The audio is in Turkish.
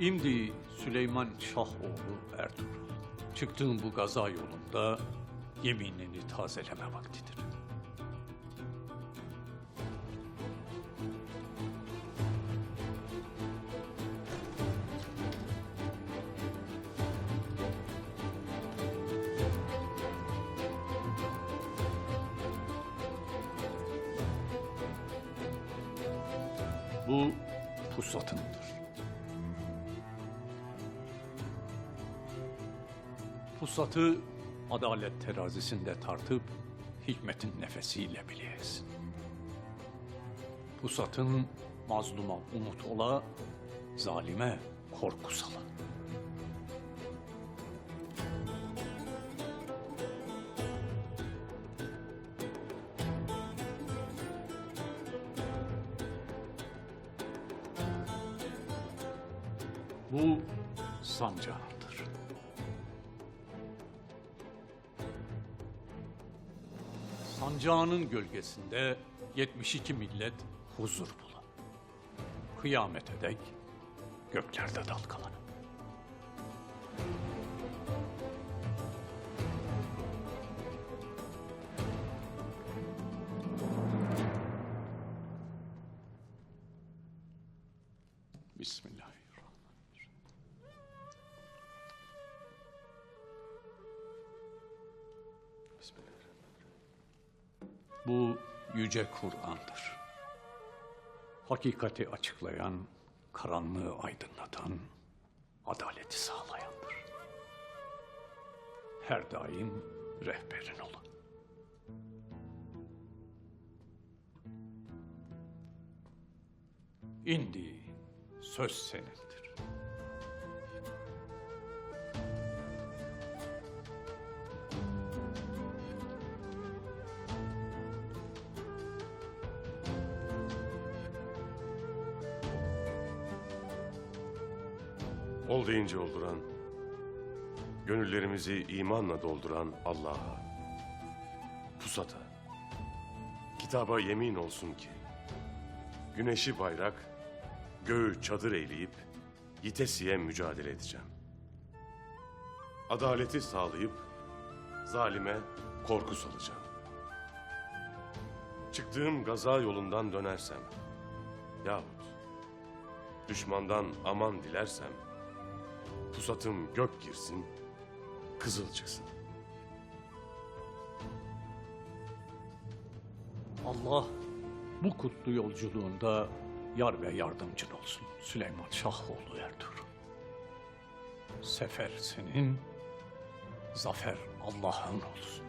İmdi Süleyman Şahoğlu Ertuğrul. Çıktığın bu gaza yolunda yeminini tazeleme vaktidir. Bu pusatındır. Pusatı adalet terazisinde tartıp hikmetin nefesiyle bileyesin. Pusatın mazluma umut ola, zalime korku sala. Bu sancağıdır. Sancağının gölgesinde 72 millet huzur bulan. Kıyamete dek göklerde dalgalanın. Bismillahirrahmanirrahim. Bu yüce Kur'an'dır. Hakikati açıklayan, karanlığı aydınlatan, adaleti sağlayandır. Her daim rehberin olun. İndi söz senindir. Ol deyince olduran, gönüllerimizi imanla dolduran Allah'a, pusata, kitaba yemin olsun ki, güneşi bayrak, göğü çadır eyleyip, yitesiye mücadele edeceğim. Adaleti sağlayıp, zalime korku salacağım. Çıktığım gaza yolundan dönersem, yahut düşmandan aman dilersem, pusatım gök girsin, kızıl çıksın. Allah bu kutlu yolculuğunda yar ve yardımcın olsun Süleyman Şahoğlu Ertuğrul. Sefer senin, zafer Allah'ın olsun.